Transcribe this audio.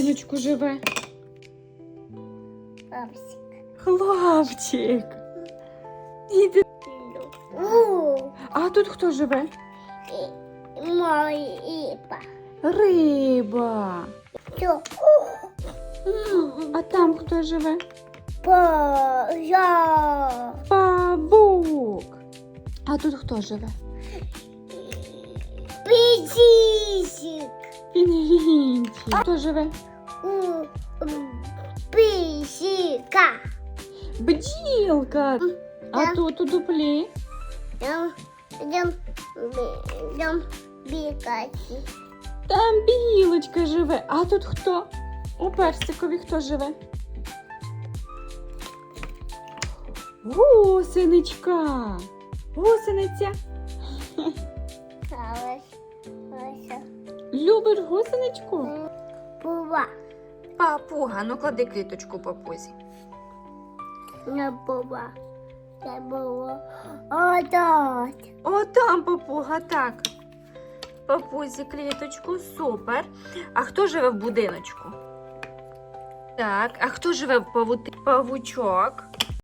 будиночку живе? Хлопчик. Іди. А тут хто живе? іпа. Риба. А там хто живе? Павук. А тут хто живе? Пісісик. Пінгвінчик. Хто живе? Пісіка. Бджілка. А Да. тут у дуплі? Дам бігати. Там білочка живе. А тут хто? У персикові хто живе? Гусеничка. Гусениця. Ось, ось, Любиш гусеничку? бува. Папуга, ну клади квіточку папузі. Не бува. Це було. отак. О, там папуга, так. Папузі кліточку, супер. А хто живе в будиночку? Так, а хто живе в павучок?